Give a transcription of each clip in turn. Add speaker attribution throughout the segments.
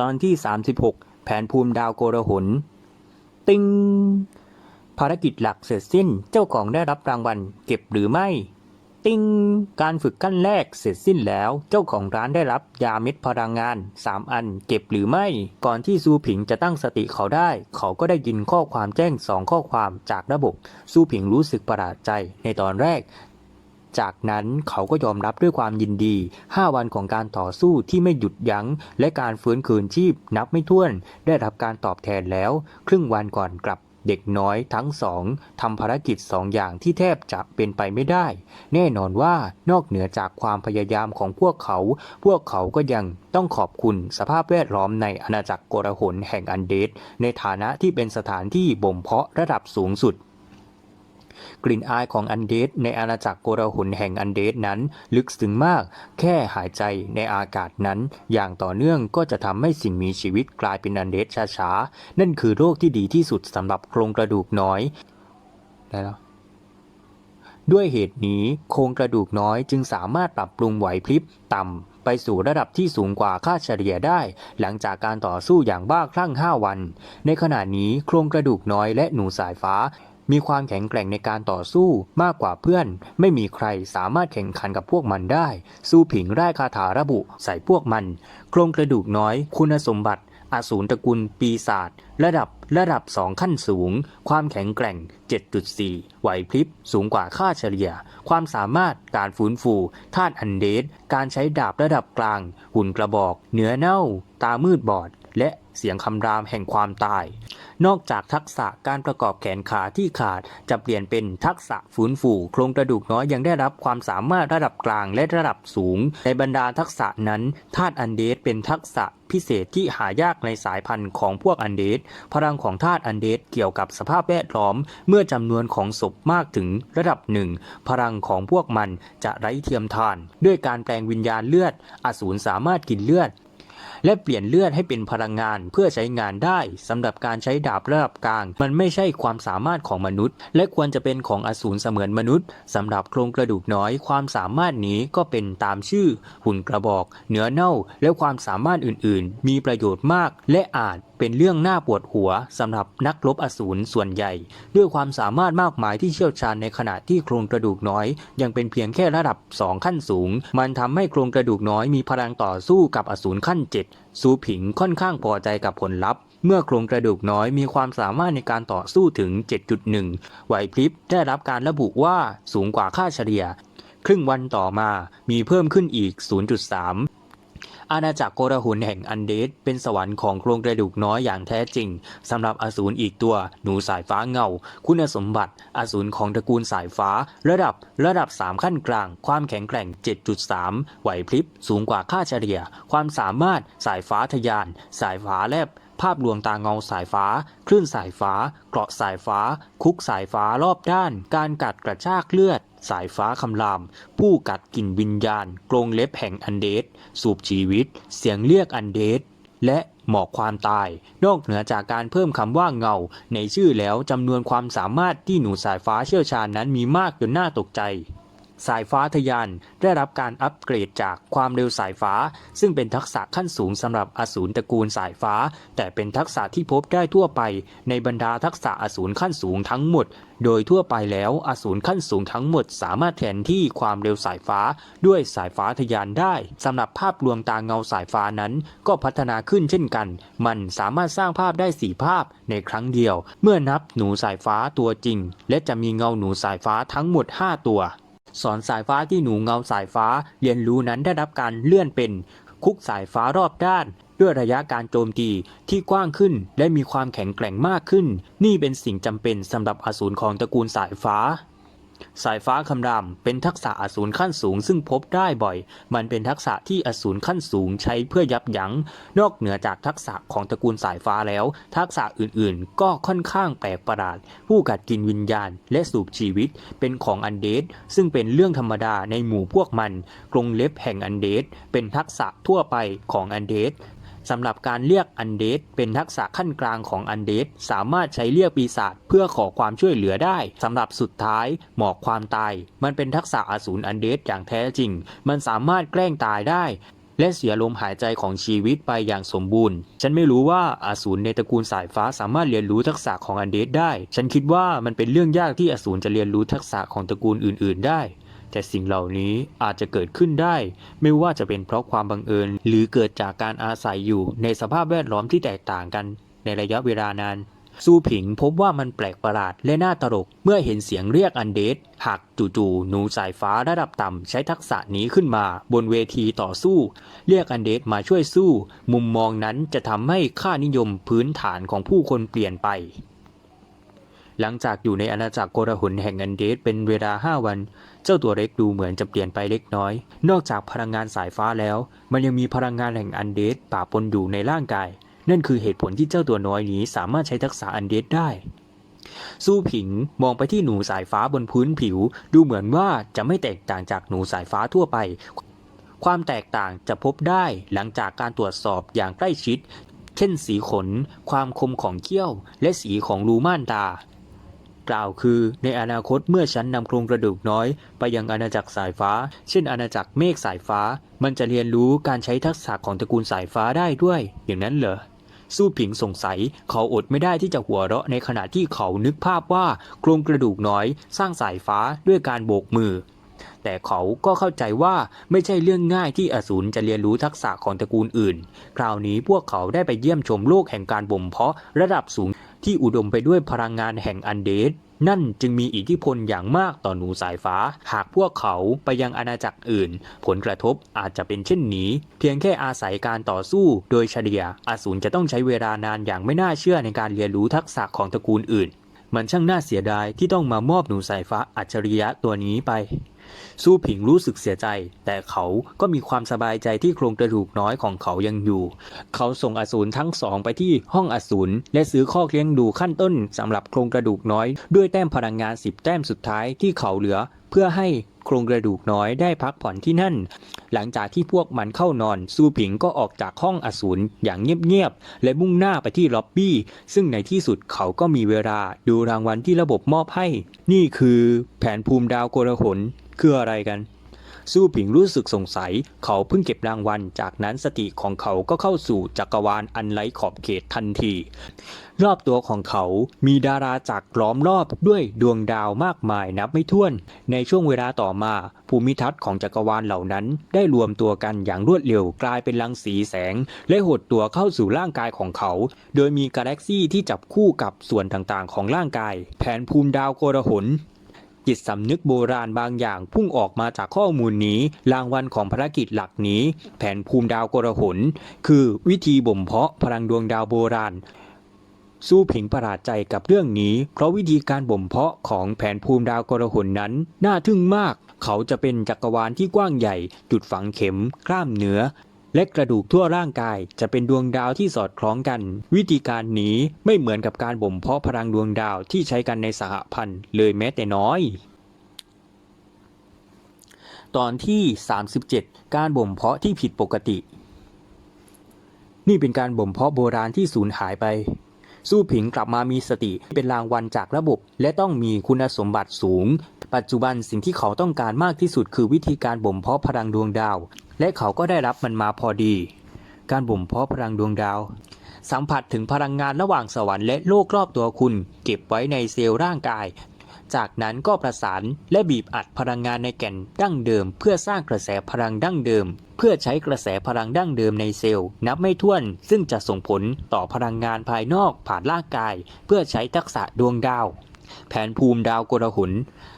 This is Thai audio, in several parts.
Speaker 1: ตอนที่ 36 แผนภูมิดาวโกรหน ติง ภารกิจหลักเสร็จสิ้น เจ้าของได้รับรางวัลเก็บหรือไม่ ติง การฝึกขั้นแรกเสร็จสิ้นแล้ว เจ้าของร้านได้รับยาเม็ดพลังงาน 3 อัน เก็บหรือไม่ ก่อนที่ซูผิงจะตั้งสติเขาได้ เขาก็ได้ยินข้อความแจ้งสองข้อความจากระบบ ซูผิงรู้สึกประหลาดใจ ในตอนแรก จากนั้นเขาก็ยอมรับด้วยความยินดี 5 วันของการต่อสู้ที่ไม่หยุดยัง้ง และการฟื้นคืนชีพนับไม่ถ้วน ได้รับการตอบแทนแล้ว ครึ่งวันก่อนกลับเด็กน้อยทั้งสองทำภารกิจสองอย่างที่แทบจะเป็นไปไม่ได้ แน่นอนว่านอกเหนือจากความพยายามของพวกเขา พวกเขาก็ยังต้องขอบคุณสภาพแวดล้อมในอาณาจักรโกรหนแห่งอันเดสในฐานะที่เป็นสถานที่บ่มเพาะระดับสูงสุด กลิ่นอายของอันเดสในอาณาจักรโกรหุนแห่งอันเดสนั้น ลึกซึ้งมาก แค่หายใจในอากาศนั้น อย่างต่อเนื่องก็จะทำให้สิ่งมีชีวิตกลายเป็นอันเดสช้าๆ นั่นคือโรคที่ดีที่สุดสำหรับโครงกระดูกน้อยได้แล้วด้วยเหตุนี้โครงกระดูกน้อยจึงสามารถปรับปรุงไหวพริบต่ำ ไปสู่ระดับที่สูงกว่าค่าเฉลี่ยได้ หลังจากการต่อสู้อย่างบ้าคลั่ง 5 วัน ในขณะนี้โครงกระดูกน้อยและหนูสายฟ้า มีความแข็งแกร่งในการต่อสู้มากกว่าเพื่อน ไม่มีใครสามารถแข่งขันกับพวกมันได้ สู้ผิงไร้คาถาระบุใส่พวกมัน โครงกระดูกน้อย คุณสมบัติอสูรตระกูลปีศาจระดับระดับ 2 ขั้นสูง ความแข็งแกร่ง 7.4 ไหวพริบ สูงกว่าค่าเฉลี่ย ความสามารถการฟื้นฟูธาตุอันเดสการใช้ดาบระดับกลาง หุ่นกระบอก เนื้อเน่า ตามืดบอด และ เสียงคำรามแห่งความตาย นอกจากทักษะการประกอบแขนขาที่ขาด จะเปลี่ยนเป็นทักษะฟื้นฟูโครงกระดูกน้อยยังได้รับความสามารถระดับกลางและระดับสูง ในบรรดาทักษะนั้นธาตุอันเดสเป็นทักษะพิเศษที่หายากในสายพันธุ์ของพวกอันเดส พลังของธาตุอันเดสเกี่ยวกับสภาพแวดล้อม เมื่อจำนวนของศพมากถึงระดับหนึ่ง พลังของพวกมันจะไร้เทียมทาน ด้วยการแปลงวิญญาณเลือด อสูรสามารถกินเลือด และเปลี่ยนเลือดให้เป็นพลังงานเพื่อใช้งานได้สำหรับการใช้ดาบระดับกลาง มันไม่ใช่ความสามารถของมนุษย์ และควรจะเป็นของอสูรเสมือนมนุษย์สำหรับโครงกระดูกน้อยความสามารถนี้ก็เป็นตามชื่อ หุ่นกระบอก เนื้อเน่า และความสามารถอื่น ๆ มีประโยชน์มากและอาจ เป็นเรื่องน่าปวดหัวสำหรับนักรบอสูรส่วนใหญ่ ด้วยความสามารถมากมายที่เชี่ยวชาญในขณะที่โครงกระดูกน้อย ยังเป็นเพียงแค่ระดับ 2 ขั้นสูง มันทำให้โครงกระดูกน้อยมีพลังต่อสู้กับอสูรขั้น 7 ซูผิงค่อนข้างพอใจกับผลลัพธ์เมื่อโครงกระดูกน้อยมีความสามารถในการต่อสู้ถึง 7.1 ไหวพริบได้รับการระบุว่าสูงกว่าค่าเฉลี่ย ครึ่งวันต่อมามีเพิ่มขึ้นอีก 0.3 อาณาจักรโกรหุนแห่งอันเดสเป็นสวรรค์ของโครงกระดูกน้อยอย่างแท้จริงสำหรับอสูรอีกตัวหนูสายฟ้าเงา คุณสมบัติอสูรของตระกูลสายฟ้า ระดับระดับ 3 ขั้นกลาง ความแข็งแกร่ง 7.3 ไหวพริบ สูงกว่าค่าเฉลี่ย ความสามารถสายฟ้าทะยาน สายฟ้าแลบ ภาพลวงตาเงาสายฟ้า คลื่นสายฟ้า เกราะสายฟ้า คุกสายฟ้ารอบด้าน การกัดกระชากเลือด สายฟ้าคำราม ผู้กัดกลิ่นวิญญาณ กรงเล็บแห่งอันเดสสูบชีวิต เสียงเรียกอันเดสและหมอกความตาย นอกเหนือจากการเพิ่มคำว่าเงา ในชื่อแล้วจำนวนความสามารถที่หนูสายฟ้าเชี่ยวชาญนั้นมีมากจนน่าตกใจ สายฟ้าทะยานได้รับการอัปเกรดจากความเร็วสายฟ้า ซึ่งเป็นทักษะขั้นสูงสำหรับอสูรตระกูลสายฟ้า แต่เป็นทักษะที่พบได้ทั่วไป ในบรรดาทักษะอสูรขั้นสูงทั้งหมด โดยทั่วไปแล้วอสูรขั้นสูงทั้งหมด สามารถแทนที่ความเร็วสายฟ้า ด้วยสายฟ้าทะยานได้สำหรับภาพลวงตาเงาสายฟ้านั้น ก็พัฒนาขึ้นเช่นกัน มันสามารถสร้างภาพได้สี่ภาพในครั้งเดียว เมื่อนับหนูสายฟ้าตัวจริง และจะมีเงาหนูสายฟ้าทั้งหมด 5 ตัว สอนสายฟ้าที่หนูเงาสายฟ้าเรียนรู้นั้นได้รับการเลื่อนเป็น คุกสายฟ้ารอบด้าน ด้วยระยะการโจมตีที่กว้างขึ้น และมีความแข็งแกร่งมากขึ้น นี่เป็นสิ่งจำเป็นสำหรับอสูรของตระกูลสายฟ้า สายฟ้าคำรามเป็นทักษะอสูรขั้นสูงซึ่งพบได้บ่อย มันเป็นทักษะที่อสูรขั้นสูงใช้เพื่อยับยัง้ง นอกเหนือจากทักษะของตระกูลสายฟ้าแล้ว ทักษะอื่นๆ ก็ค่อนข้างแปลกประหลาด ผู้กัดกินวิญญาณ และสูบชีวิตเป็นของอันเดสซึ่งเป็นเรื่องธรรมดาในหมู่พวกมัน กรงเล็บแห่งอันเดสเป็นทักษะทั่วไปของอันเดส สำหรับการเรียกอันเดสเป็นทักษะขั้นกลางของอันเดสสามารถใช้เรียกปีศาจเพื่อขอความช่วยเหลือได้สำหรับสุดท้าย หมอกความตาย มันเป็นทักษะอสูรอันเดสอย่างแท้จริง มันสามารถแกล้งตายได้ และเสียลมหายใจของชีวิตไปอย่างสมบูรณ์ ฉันไม่รู้ว่าอาสูรในตระกูลสายฟ้าสามารถเรียนรู้ทักษะของอันเดสได้ ฉันคิดว่ามันเป็นเรื่องยากที่อสูรจะเรียนรู้ทักษะของตระกูลอื่น ๆ ได้ แต่สิ่งเหล่านี้อาจจะเกิดขึ้นได้ ไม่ว่าจะเป็นเพราะความบังเอิญ หรือเกิดจากการอาศัยอยู่ในสภาพแวดล้อมที่แตกต่างกันในระยะเวลานานซูผิงพบว่ามันแปลกประหลาดและน่าตลก เมื่อเห็นเสียงเรียกอันเดสหากจู่ๆหนูสายฟ้าระดับต่ำใช้ทักษะนี้ขึ้นมา บนเวทีต่อสู้ เรียกอันเดสมาช่วยสู้ มุมมองนั้นจะทำให้ค่านิยมพื้นฐานของผู้คนเปลี่ยนไป หลังจากอยู่ในอาณาจักรโกรหุนแห่งอันเดสเป็นเวลา 5 วัน เจ้าตัวเล็กดูเหมือนจะเปลี่ยนไปเล็กน้อย นอกจากพลังงานสายฟ้าแล้ว มันยังมีพลังงานแห่งอันเดสป่าปนอยู่ในร่างกาย นั่นคือเหตุผลที่เจ้าตัวน้อยนี้สามารถใช้ทักษะอันเดสได้สู้ผิงมองไปที่หนูสายฟ้าบนพื้นผิว ดูเหมือนว่าจะไม่แตกต่างจากหนูสายฟ้าทั่วไป ความแตกต่างจะพบได้หลังจากการตรวจสอบอย่างใกล้ชิด เช่นสีขน ความคมของเขี้ยว และสีของรูม่านตา กล่าวคือ ในอนาคตเมื่อฉันนำโครงกระดูกน้อย ไปยังอาณาจักรสายฟ้า เช่นอาณาจักรเมฆสายฟ้า มันจะเรียนรู้การใช้ทักษะของตระกูลสายฟ้าได้ด้วย อย่างนั้นเหรอสู้ผิงสงสัย เขาอดไม่ได้ที่จะหัวเราะในขณะที่เขานึกภาพว่าโครงกระดูกน้อย สร้างสายฟ้าด้วยการโบกมือ แต่เขาก็เข้าใจว่าไม่ใช่เรื่องง่ายที่อสูรจะเรียนรู้ทักษะของตระกูลอื่น คราวนี้พวกเขาได้ไปเยี่ยมชมโลกแห่งการบ่มเพาะระดับสูงที่อุดมไปด้วยพลังงานแห่งอันเดสนั่นจึงมีอิทธิพลอย่างมากต่อหนูสายฟ้า หากพวกเขาไปยังอาณาจักรอื่น ผลกระทบอาจจะเป็นเช่นนี้ เพียงแค่อาศัยการต่อสู้ โดยเฉลี่ยอสูรจะต้องใช้เวลานานอย่างไม่น่าเชื่อในการเรียนรู้ทักษะของตระกูลอื่น มันช่างน่าเสียดายที่ต้องมามอบหนูสายฟ้าอัจฉริยะตัวนี้ไป สู้ผิงรู้สึกเสียใจ แต่เขาก็มีความสบายใจที่โครงกระดูกน้อยของเขายังอยู่ เขาส่งอสูรทั้งสองไปที่ห้องอสูรและซื้อข้อเลี้ยงดูขั้นต้นสำหรับโครงกระดูกน้อย ด้วยแต้มพลังงาน10แต้มสุดท้ายที่เขาเหลือ เพื่อให้โครงกระดูกน้อยได้พักผ่อนที่นั่น หลังจากที่พวกมันเข้านอน ซูผิงก็ออกจากห้องอสูรอย่างเงียบๆ และมุ่งหน้าไปที่ล็อบบี้ ซึ่งในที่สุดเขาก็มีเวลาดูรางวัลที่ระบบมอบให้ นี่คือแผนภูมิดาวโกลาหล คืออะไรกันสู้ผิงรู้สึกสงสัย เขาเพิ่งเก็บรางวัล จากนั้นสติของเขาก็เข้าสู่จักรวาลอันไร้ขอบเขตทันที รอบตัวของเขามีดาราจักรล้อมรอบด้วยดวงดาวมากมายนับไม่ถ้วน ในช่วงเวลาต่อมา ภูมิทัศน์ของจักรวาลเหล่านั้น ได้รวมตัวกันอย่างรวดเร็วกลายเป็นรังสีแสง และหดตัวเข้าสู่ร่างกายของเขา โดยมีกาแล็กซี่ที่จับคู่กับส่วนต่างๆ ของร่างกาย แผนภูมิดาวโกรหล จิตสำนึกโบราณบางอย่างพุ่งออกมาจากข้อมูลนี้ รางวัลของภารกิจหลักนี้ แผนภูมิดาวกระหลคือวิธีบ่มเพาะพลังดวงดาวโบราณ สู้ผิงประหลาดใจกับเรื่องนี้ เพราะวิธีการบ่มเพาะของแผนภูมิดาวกระหลนั้น น่าทึ่งมาก เขาจะเป็นจักรวาลที่กว้างใหญ่ จุดฝังเข็ม กล้ามเนื้อ และกระดูกทั่วร่างกายจะเป็นดวงดาวที่สอดคล้องกัน วิธีการนี้ไม่เหมือนกับการบ่มเพาะพลังดวงดาวที่ใช้กันในสหพันธ์เลยแม้แต่น้อย ตอนที่ 37 การบ่มเพาะที่ผิดปกติ นี่เป็นการบ่มเพาะโบราณที่สูญหายไปสู้ผิงกลับมามีสติเป็นรางวัลจากระบบ และต้องมีคุณสมบัติสูง ปัจจุบันสิ่งที่เขาต้องการมากที่สุดคือวิธีการบ่มเพาะพลังดวงดาว และเขาก็ได้รับมันมาพอดี การบ่มเพาะพลังดวงดาว สัมผัสถึงพลังงานระหว่างสวรรค์และโลกรอบตัวคุณ เก็บไว้ในเซลล์ร่างกาย จากนั้นก็ประสานและบีบอัดพลังงานในแก่นดั้งเดิม เพื่อสร้างกระแสพลังดั้งเดิม เพื่อใช้กระแสพลังดั้งเดิมในเซลล์ นับไม่ถ้วน ซึ่งจะส่งผลต่อพลังงานภายนอกผ่านร่างกาย เพื่อใช้ทักษะดวงดาว แผนภูมิดาวโกรหุน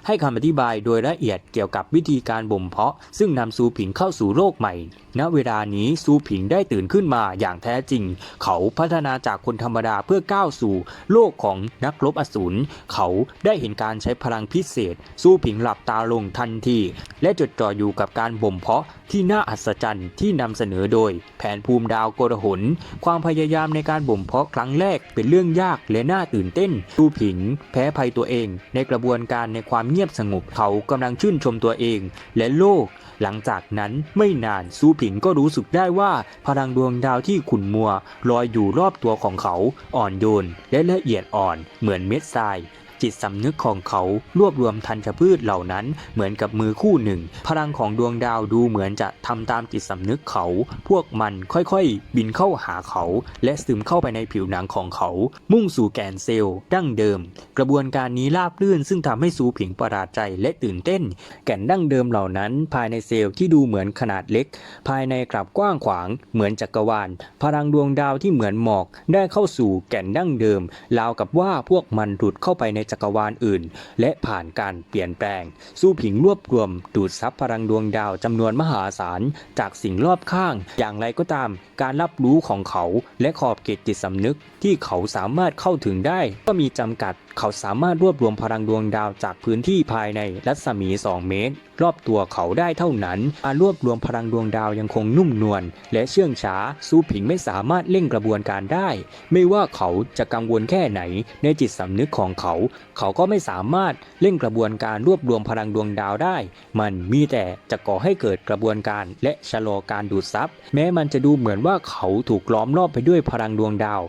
Speaker 1: ให้คำอธิบายโดยละเอียดเกี่ยวกับวิธีการบ่มเพาะ ซึ่งนำซูผิงเข้าสู่โลกใหม่ ณ เวลานี้ซูผิงได้ตื่นขึ้นมาอย่างแท้จริง เขาพัฒนาจากคนธรรมดาเพื่อก้าวสู่โลกของนักรบอสูร เขาได้เห็นการใช้พลังพิเศษ ซูผิงหลับตาลงทันที และจดจ่ออยู่กับการบ่มเพาะที่น่าอัศจรรย์ที่นำเสนอโดย แผนภูมิดาวโกรหลความพยายามในการบ่มเพาะครั้งแรกเป็นเรื่องยากและน่าตื่นเต้นซูผิง แพ้ภัยตัวเองในกระบวนการในความเงียบสงบเขากำลังชื่นชมตัวเอง และโลก หลังจากนั้นไม่นานซูผิงก็รู้สึกได้ว่าพลังดวงดาวที่ขุ่นมัวลอยอยู่รอบตัวของเขาอ่อนโยนและละเอียดอ่อนเหมือนเม็ดทราย จิตสำนึกของเขารวบรวมธัญพืชเหล่านั้นเหมือนกับมือคู่หนึ่ง พลังของดวงดาวดูเหมือนจะทำตามจิตสำนึกเขา พวกมันค่อยๆ บินเข้าหาเขา และซึมเข้าไปในผิวหนังของเขา มุ่งสู่แกนเซลล์ดั้งเดิม กระบวนการนี้ราบรื่นซึ่งทำให้ซูผิงประหลาดใจและตื่นเต้น แก่นดั้งเดิมเหล่านั้นภายในเซลล์ที่ดูเหมือนขนาดเล็ก ภายในกลับกว้างขวางเหมือนจักรวาล พลังดวงดาวที่เหมือนหมอก ได้เข้าสู่แก่นดั้งเดิมราวกับว่าพวกมันหลุดเข้าไปในจักรวาลอื่น และผ่านการเปลี่ยนแปลง สู้ผิงรวบรวม ดูดซับพลังดวงดาวจำนวนมหาศาลจากสิ่งรอบข้าง อย่างไรก็ตาม การรับรู้ของเขาและขอบเขตจิตสำนึกที่เขาสามารถเข้าถึงได้ ก็มีจำกัดเขาสามารถรวบรวมพลังดวงดาวจากพื้นที่ภายในรัศมี 2 เมตร รอบตัวเขาได้เท่านั้นการรวบรวมพลังดวงดาวยังคงนุ่มนวลและเชื่องช้า สู้ผิงไม่สามารถเร่งกระบวนการได้ ไม่ว่าเขาจะกังวลแค่ไหน ในจิตสำนึกของเขา เขาก็ไม่สามารถเร่งกระบวนการรวบรวมพลังดวงดาวได้ มันมีแต่จะก่อให้เกิดกระบวนการและชะลอการดูดซับแม้มันจะดูเหมือนว่าเขาถูกล้อมรอบไปด้วยพลังดวงดาว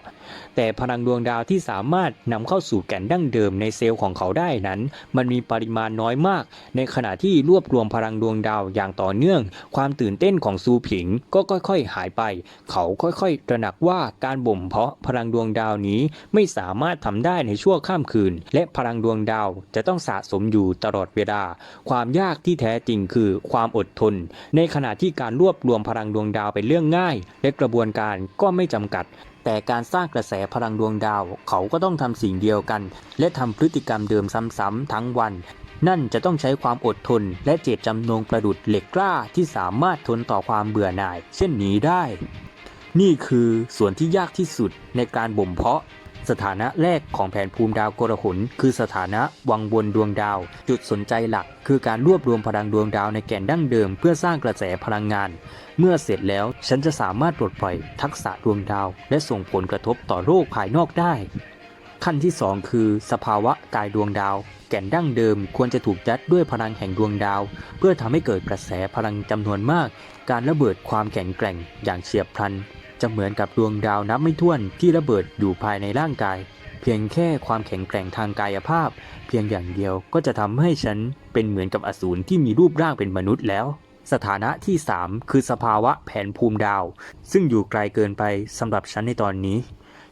Speaker 1: แต่พลังดวงดาวที่สามารถนำเข้าสู่แก่นดั้งเดิมในเซลล์ของเขาได้นั้น มันมีปริมาณน้อยมาก ในขณะที่รวบรวมพลังดวงดาวอย่างต่อเนื่อง ความตื่นเต้นของซูผิงก็ค่อยๆ หายไป เขาค่อยๆ ตระหนักว่าการบ่มเพาะพลังดวงดาวนี้ไม่สามารถทำได้ในชั่วข้ามคืน และพลังดวงดาวจะต้องสะสมอยู่ตลอดเวลา ความยากที่แท้จริงคือความอดทน ในขณะที่การรวบรวมพลังดวงดาวเป็นเรื่องง่าย และกระบวนการก็ไม่จำกัด แต่การสร้างกระแสพลังดวงดาว เขาก็ต้องทำสิ่งเดียวกัน และทำพฤติกรรมเดิมซ้ำๆทั้งวัน นั่นจะต้องใช้ความอดทน และเจตจำนงประดุดเหล็กกล้าที่สามารถทนต่อความเบื่อหน่าย เช่นนี้ได้ นี่คือส่วนที่ยากที่สุดในการบ่มเพาะ สถานะแรกของแผนภูมิดาวกรหนคือสถานะวังบนดวงดาว จุดสนใจหลัก คือการรวบรวมพลังดวงดาวในแก่นดั้งเดิม เพื่อสร้างกระแสพลังงาน เมื่อเสร็จแล้วฉันจะสามารถปลดปล่อยทักษะดวงดาว และส่งผลกระทบต่อโลกภายนอกได้ ขั้นที่ 2 คือ สภาวะกายดวงดาว แก่นดั้งเดิม ควรจะถูกยัดด้วยพลังแห่งดวงดาว เพื่อทำให้เกิดกระแสพลังจำนวนมาก การระเบิดความแข็งแกร่งอย่างเฉียบพลัน จะเหมือนกับดวงดาวนับไม่ถ้วนที่ระเบิดอยู่ภายในร่างกาย เพียงแค่ความแข็งแกร่งทางกายภาพ เพียงอย่างเดียวก็จะทำให้ฉันเป็นเหมือนกับอสูรที่มีรูปร่างเป็นมนุษย์แล้ว สถานะที่ 3 คือสภาวะแผนภูมิดาว ซึ่งอยู่ไกลเกินไปสำหรับฉันในตอนนี้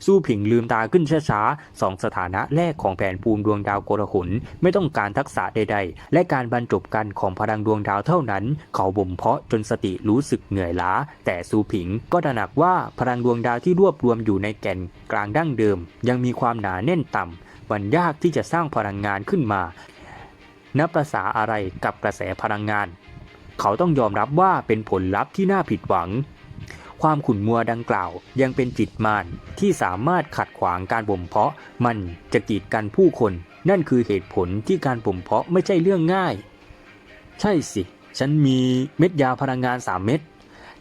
Speaker 1: สู้ผิงลืมตาขึ้นช้าๆสองสถานะแรกของแผนภูมิดวงดาวโกรหุนไม่ต้องการทักษะใดๆ และการบรรจบกันของพลังดวงดาวเท่านั้น เขาบ่มเพาะจนสติรู้สึกเหนื่อยล้า แต่ซูผิงก็ตระหนักว่าพลังดวงดาวที่รวบรวมอยู่ในแก่นกลางดั้งเดิม ยังมีความหนาแน่นต่ำมันยากที่จะสร้างพลังงานขึ้นมานับประษาอะไรกับกระแสพลังงาน เขาต้องยอมรับว่าเป็นผลลัพธ์ที่น่าผิดหวัง ความขุ่นมัวดังกล่าวยังเป็นจิตมารที่สามารถขัดขวางการบ่มเพาะ มันจะกีดกันผู้คน นั่นคือเหตุผลที่การบ่มเพาะไม่ใช่เรื่องง่าย ใช่สิ ฉันมีเม็ดยาพลังงานสามเม็ด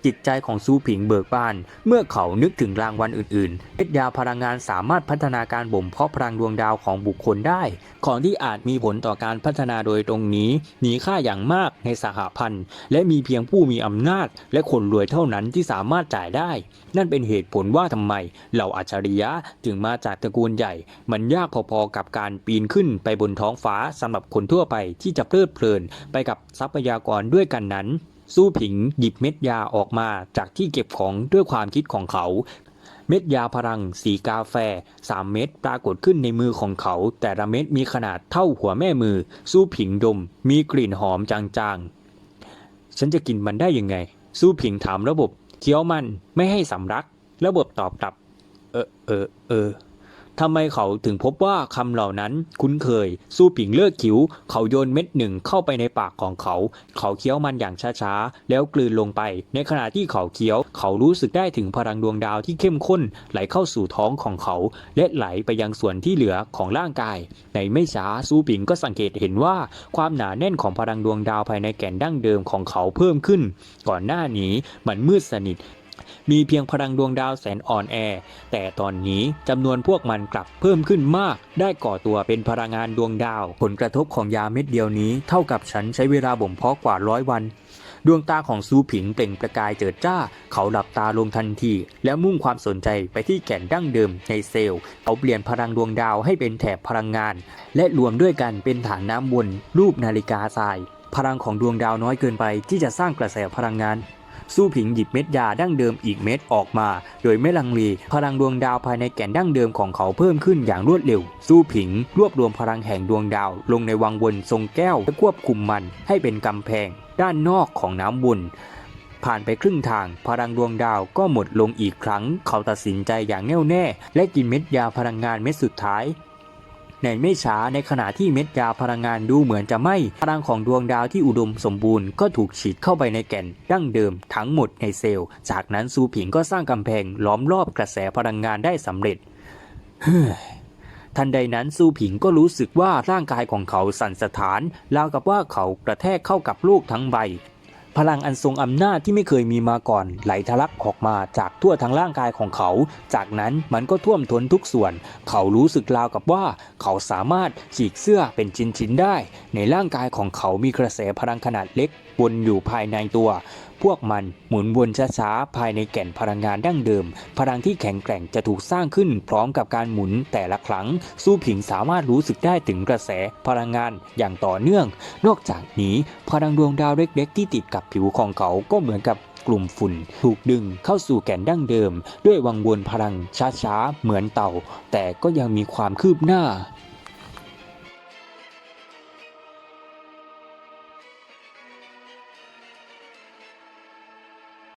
Speaker 1: จิตใจของซูผิงเบิกบาน เมื่อเขานึกถึงรางวัลอื่นๆเม็ดยาพลังงานสามารถพัฒนาการบ่มเพาะพลังดวงดาวของบุคคลได้ ของที่อาจมีผลต่อการพัฒนาโดยตรงนี้มีค่าอย่างมากในสหพันธ์ และมีเพียงผู้มีอำนาจ และคนรวยเท่านั้นที่สามารถจ่ายได้ นั่นเป็นเหตุผลว่าทำไมเหล่าอัจฉริยะจึงมาจากตระกูลใหญ่ มันยากพอๆกับการปีนขึ้นไปบนท้องฟ้าสำหรับคนทั่วไปที่จะเพลิดเพลินไปกับทรัพยากรด้วยกันนั้น สู้ผิงหยิบเม็ดยาออกมาจากที่เก็บของด้วยความคิดของเขา เม็ดยาพลัง สีกาแฟ3เม็ดปรากฏขึ้นในมือของเขา แต่ละเม็ดมีขนาดเท่าหัวแม่มือ สู้ผิงดม มีกลิ่นหอมจางๆ ฉันจะกินมันได้ยังไง สู้ผิงถามระบบเคี้ยวมันไม่ให้สำลัก ระบบตอบกลับ เออเออเออ ทำไมเขาถึงพบว่าคำเหล่านั้นคุ้นเคย สู้ผิงเลิกคิ้ว เขาโยนเม็ดหนึ่งเข้าไปในปากของเขา เขาเคี้ยวมันอย่างช้าๆ แล้วกลืนลงไป ในขณะที่เขาเคี้ยว เขารู้สึกได้ถึงพลังดวงดาวที่เข้มข้น ไหลเข้าสู่ท้องของเขา และไหลไปยังส่วนที่เหลือของร่างกาย ในไม่ช้าซูผิงก็สังเกตเห็นว่าความหนาแน่นของพลังดวงดาวภายในแก่นดั้งเดิมของเขาเพิ่มขึ้น ก่อนหน้านี้มันมืดสนิท มีเพียงพลังดวงดาวแสนอ่อนแอ แต่ตอนนี้จำนวนพวกมันกลับเพิ่มขึ้นมาก ได้ก่อตัวเป็นพลังงานดวงดาว ผลกระทบของยาเม็ดเดียวนี้เท่ากับฉันใช้เวลาบ่มเพาะกว่าร้อยวัน ดวงตาของซูผิงเปล่งประกายเจิดจ้า เขาหลับตาลงทันที แล้วมุ่งความสนใจไปที่แก่นดั้งเดิมในเซลล์ เขาเปลี่ยนพลังดวงดาวให้เป็นแถบพลังงาน และรวมด้วยกันเป็นฐานน้ำวนรูปนาฬิกาทราย พลังของดวงดาวน้อยเกินไปที่จะสร้างกระแสพลังงาน สู้ผิงหยิบเม็ดยาดั้งเดิมอีกเม็ดออกมา โดยไม่ลังเลพลังดวงดาวภายในแก่นดั้งเดิมของเขาเพิ่มขึ้นอย่างรวดเร็ว สู้ผิง รวบรวมพลังแห่งดวงดาว ลงในวังวนทรงแก้วและควบคุมมันให้เป็นกำแพง ด้านนอกของน้ำวนผ่านไปครึ่งทาง พลังดวงดาวก็หมดลงอีกครั้ง เขาตัดสินใจอย่างแน่วแน่ และกินเม็ดยาพลังงานเม็ดสุดท้าย ในไม่ช้าในขณะที่เม็ดยาพลังงานดูเหมือนจะไหมพลังของดวงดาวที่อุดมสมบูรณ์ก็ถูกฉีดเข้าไปในแก่นดั้งเดิมทั้งหมดในเซลล์ จากนั้นซูผิงก็สร้างกำแพงล้อมรอบกระแสพลังงานได้สำเร็จทันใดนั้นซูผิงก็รู้สึกว่าร่างกายของเขาสั่นสะท้านราวกับว่าเขากระแทกเข้ากับโลกทั้งใบ พลังอันทรงอำนาจที่ไม่เคยมีมาก่อน ไหลทะลักออกมาจากทั่วทั้งร่างกายของเขา จากนั้นมันก็ท่วมท้นทุกส่วน เขารู้สึกราวกับว่า เขาสามารถฉีกเสื้อเป็นชิ้นๆได้ ในร่างกายของเขามีกระแสพลังขนาดเล็กวนอยู่ภายในตัว พวกมันหมุนวนช้าๆภายในแก่นพลังงานดั้งเดิม พลังที่แข็งแกร่งจะถูกสร้างขึ้นพร้อมกับการหมุนแต่ละครั้ง สู้ผิงสามารถรู้สึกได้ถึงกระแสพลังงานอย่างต่อเนื่อง นอกจากนี้พลังดวงดาวเล็กๆ ที่ติดกับผิวของเขาก็เหมือนกับกลุ่มฝุ่นถูกดึงเข้าสู่แก่นดั้งเดิม ด้วยวังวนพลังช้าๆเหมือนเต่า แต่ก็ยังมีความคืบหน้า